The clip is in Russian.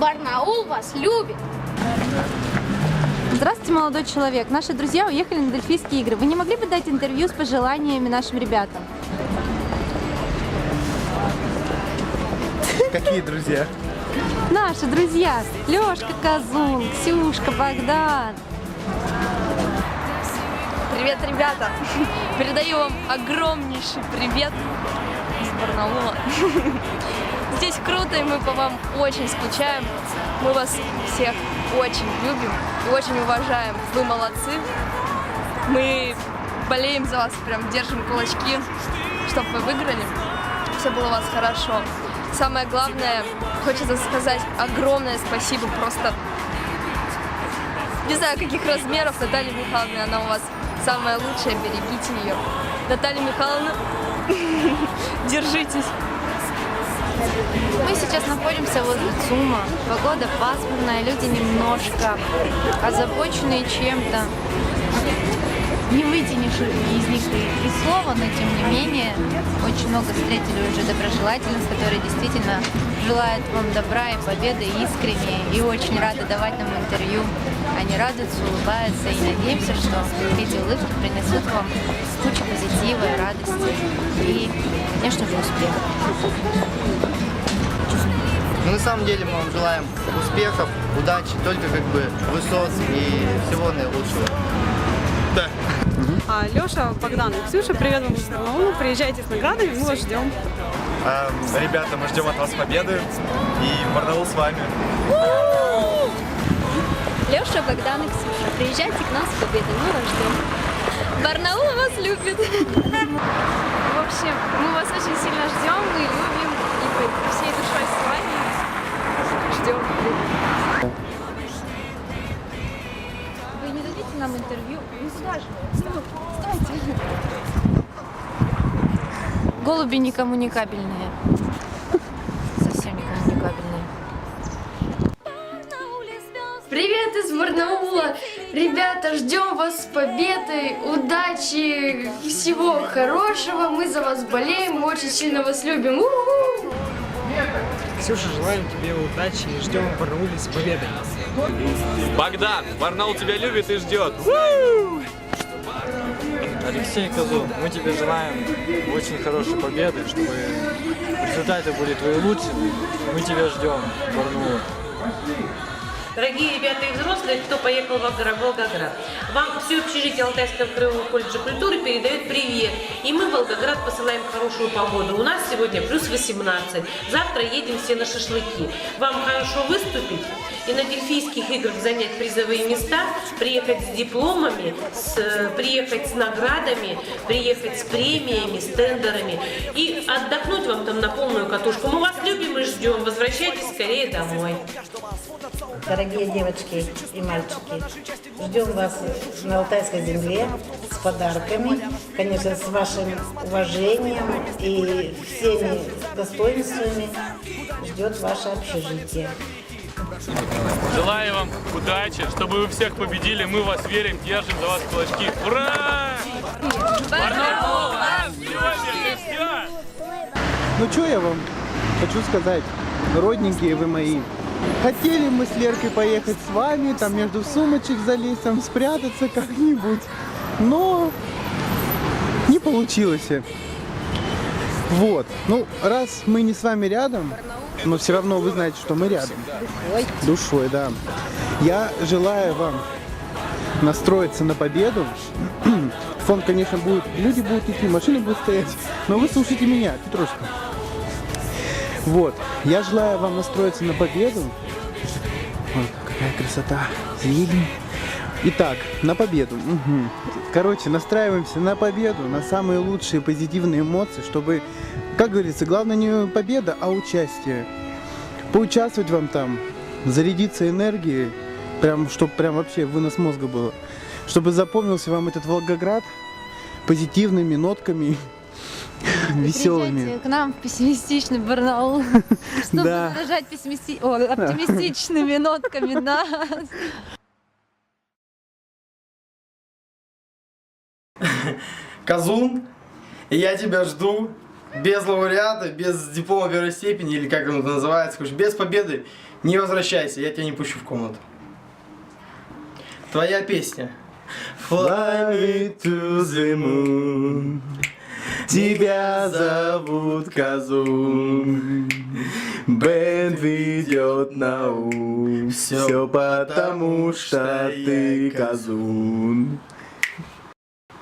Барнаул вас любит. Здравствуйте, молодой человек. Наши друзья уехали на Дельфийские игры. Вы не могли бы дать интервью с пожеланиями нашим ребятам? Какие друзья? Наши друзья. Лешка Казун, Ксюшка, Богдан. Привет, ребята! Передаю вам огромнейший привет из Барнаула. Здесь круто, и мы по вам очень скучаем. Мы вас всех очень любим и очень уважаем. Вы молодцы. Мы болеем за вас, прям держим кулачки, чтобы вы выиграли. Все было у вас хорошо. Самое главное, хочется сказать огромное спасибо просто не знаю, каких размеров Наталья Михайловна, она у вас самая лучшая, берегите ее. Наталья Михайловна, держитесь. Мы сейчас находимся возле ЦУМа. Погода пасмурная, люди немножко озабоченные чем-то. Не вытянешь из них и, слова, но тем не менее очень много встретили уже доброжелательниц, которые действительно желают вам добра и победы искренне и очень рады давать нам интервью. Они радуются, улыбаются и надеемся, что эти улыбки принесут вам кучу позитива и радости и, конечно же, успеха. Ну, на самом деле мы вам желаем успехов, удачи, только как бы высот и всего наилучшего. Да. А, Леша, Богдан и Ксюша, привет вам Барнаула. Приезжайте с наградами, мы вас ждем. Эм, Ребята, мы ждем от вас победы. И Барнаул с вами. Леша, Богдан и Ксюша, приезжайте к нам с победой, мы вас ждем. Барнаул вас любит. Общем, мы вас очень сильно ждем, мы любим и всей душой с вами ждем. Вы не дадите нам интервью? Ну сюда же. Стой, стойте. Голуби некоммуникабельные. Совсем Барнаула! Ребята, ждем вас с победой, удачи, всего хорошего. Мы за вас болеем, мы очень сильно вас любим. У-ху! Ксюша, желаем тебе удачи и ждем в Барнауле с победой. Богдан, Барнаул тебя любит и ждет. Алексей Козу, мы тебе желаем очень хорошей победы, чтобы результаты были твои лучшими. Мы тебя ждем, Барнаул. Дорогие ребята и взрослые, кто поехал в Волгоград, вам все общежитие Алтайского краевого колледжа культуры передает привет. И мы в Волгоград посылаем хорошую погоду. У нас сегодня плюс 18. Завтра едем все на шашлыки. Вам хорошо выступить и на Дельфийских играх занять призовые места, приехать с дипломами, с, приехать с наградами, приехать с премиями, с тендерами и отдохнуть вам там на полную катушку. Мы вас любим и ждем. Возвращайтесь скорее домой. Дорогие девочки и мальчики, ждем вас на Алтайской земле с подарками, конечно, с вашим уважением и всеми достоинствами ждет ваше общежитие. Желаю вам удачи, чтобы вы всех победили. Мы в вас верим, держим за вас кулачки. Ура! Барнаул! Все! Ну что я вам хочу сказать, родненькие вы мои. Хотели мы с Леркой поехать с вами, там между сумочек залезть, там спрятаться как-нибудь, но не получилось. Вот, ну раз мы не с вами рядом, но все равно вы знаете, что мы рядом. Душой, да. Я желаю вам настроиться на победу. Фон, конечно, будет, люди будут идти, машины будут стоять, но вы слушайте меня, Петрушка. Вот, я желаю вам настроиться на победу. Ой, какая красота. Зелень. Итак, на победу. Мгм. Короче, настраиваемся на победу, на самые лучшие позитивные эмоции, чтобы, как говорится, главное не победа, а участие. Поучаствовать вам там, зарядиться энергией, прям, чтобы прям вообще вынос мозга было. Чтобы запомнился вам этот Волгоград позитивными нотками, веселыми. К нам в пессимистичный Барнаул, чтобы да. выражать пессимисти... О, оптимистичными нотками нас. Казун, я тебя жду без лауреата, без диплома первой степени, или как это называется, короче, без победы, не возвращайся, я тебя не пущу в комнату. Твоя песня. Fly me to the moon. Тебя зовут Казум. Бенд ведет на ум. Все потому, что ты Казун.